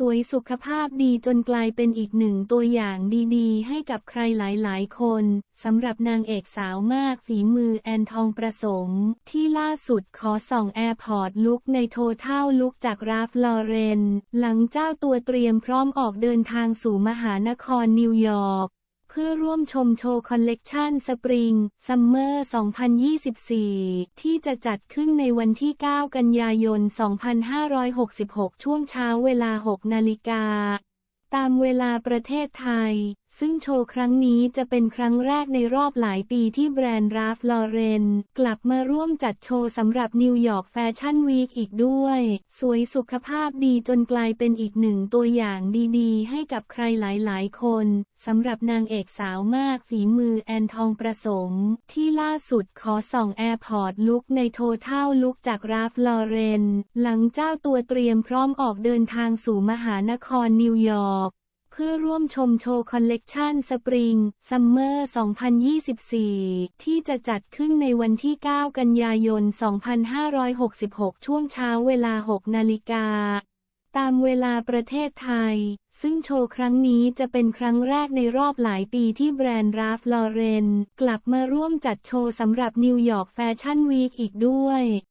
สวยสุขภาพดีจนกลายเป็นอีกหนึ่งตัวอย่างดีๆ ให้กับใครหลายๆ คนสำหรับนางเอกสาวมากฝีมือแอนทองประสม ที่ล่าสุดขอส่องแอร์พอร์ตลุกในโทเท่าลุกจากราฟลอเรน หลังเจ้าตัวเตรียมพร้อมออกเดินทางสู่มหานครนิวยอร์ก พื่อร่วมชมโชว์คอลเลกชันสปริงซัมเมอร์ 2024 ที่จะจัดขึ้นในวันที่ 9 กันยายน 2566 ช่วงเช้าเวลา 6 นาฬิกา ตามเวลาประเทศไทย ซึ่งโชว์ครั้งนี้จะเป็นครั้งแรกในรอบหลายปีที่แบรนด์ราฟลอเรนกลับมาร่วมจัดโชว์สำหรับนิวยอร์กแฟชั่นวีคอีกด้วย สวยสุขภาพดีจนกลายเป็นอีกหนึ่งตัวอย่างดีๆ ให้กับใครหลายๆ คนสำหรับนางเอกสาวมากฝีมือแอนทองประสม ที่ล่าสุดขอส่องแอร์พอร์ตลุกในโทเท่าลุกจากราฟลอเรน หลังเจ้าตัวเตรียมพร้อมออกเดินทางสู่มหานครนิวยอร์ก พื่อร่วมชมโชว์คอลเลกชันสปริงซัมเมอร์ 2024 ที่จะจัดขึ้นในวันที่ 9 กันยายน 2566 ช่วงเช้าเวลา 6 นาฬิกา ตามเวลาประเทศไทย ซึ่งโชว์ครั้งนี้จะเป็นครั้งแรกในรอบหลายปีที่แบรนด์ราฟลอเรน กลับมาร่วมจัดโชว์สำหรับนิวยอร์กแฟชั่นวีคอีกด้วย